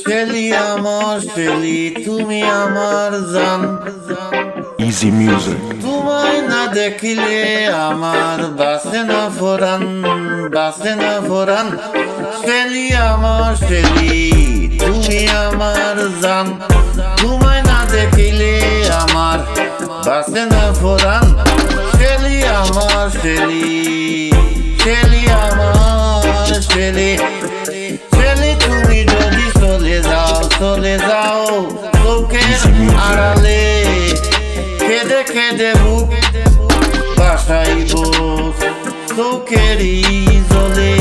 Shelley আমার শেলি তুমি আমার জান Easy music. তোমায় না দেখিলে আমার বাসে না ফোরান বাসে না ফোরান শেলি আমার শেলি তুমি আমার জান তোমায় না দেখিলে আমার বাসে না ফোরান শেলি আমার শেলি শেলি আমার শেলি শেলি তুমি যদি চলে যাও চলে যাও চোখের আড়ালে কেঁদে কেঁদে বুক বাসাইব চোখেরই জলে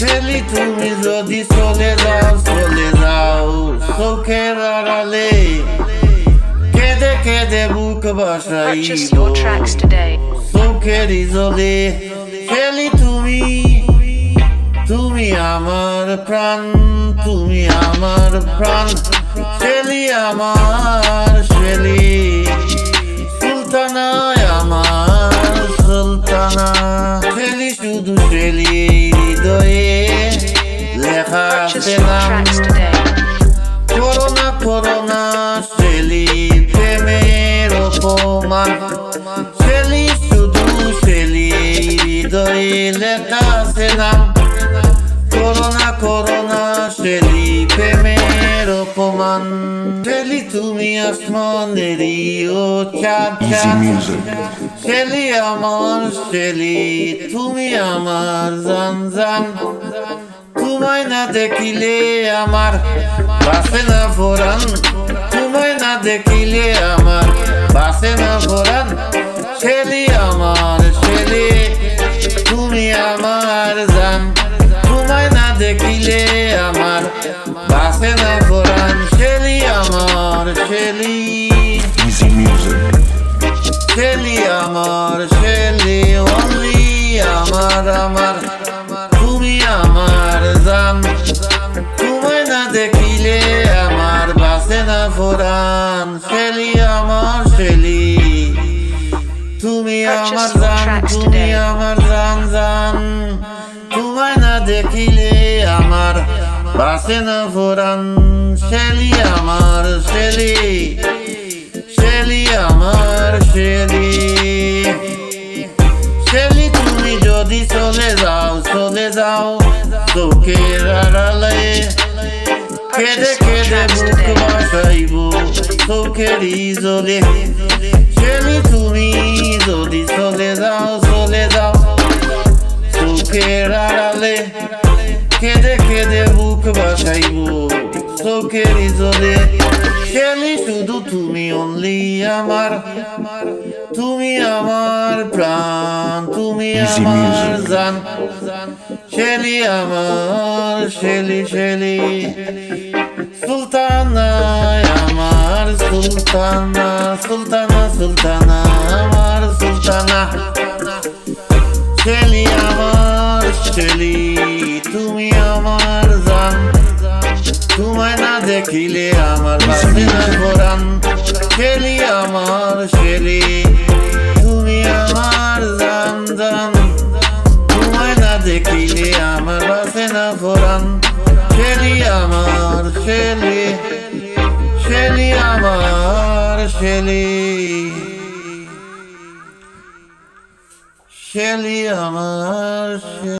ফেলি তুমি যদি চলে যাও চলে যাও চোখের আড়ালে কেঁদে কেঁদে বুক বাসাইব Purchase your tracks today. চোখেরই জলে ফেলি তুমি তুমি আমার প্রাণ তুমি আমার প্রাণ। শেলি আমার শেলি সুলতানায় আমার সুলতানা। শেলি শুধু শেলি হৃদয়ে লেখা. করোনা করোনা শেলি প্রেমের অপমান। শেলি শুধু শেলি হৃদয়ে লেখা আছে করোনা করোনা শেলি প্রেমের অপমান। শেলি তুমি আসমানেরই ও চাঁদ. শেলি আমার শেলি তুমি আমার জান জান। তোমায় না দেখিলে আমার বাসে না ফোরান। তোমায় না দেখিলে আমার বাসে না দেখিলে আমার। বাসে না ফোরান শেলি আমার শেলি Easy শেলি আমার শেলি অনলি আমার আমার। তুমি আমার জান। তোমায় না দেখিলে আমার বাসে না ফোরান শেলি আমার শেলি তুমি আমার জান তুমি আমার জান জান। তোমায় না দেখিলে আমার বাসে না ফোরান শেলি আমার শেলি শেলি আমার শেলি শেলি তুমি যদি চলে যাও চলে যাও চোখের আড়ালে। কেঁদে কেঁদে বুক বাসাইব চোখেরই জলে। শেলি তুমি যদি চলে যাও চলে যাও চোখের আড়ালে। কেঁদে কেঁদে বুক বাসাইব। চোখের জলে শেলি শুধু তুমি অনলি আমার। তুমি আমার প্রাণ তুমি আমার. জান। শেলি আমার শেলি শেলি সুলতানা আমার সুলতানা সুলতানা সুলতানা আমার সুলতানা। শেলি আমার শেলি তুমি আমার জান তোমায় না দেখিলে আমার না শেলি আমার শেলি তুমি আমার জান জান তোমায় না দেখিলে আমার বাসে না শেলি আমার শেলি শেলি আমার শেলি শেলি আমার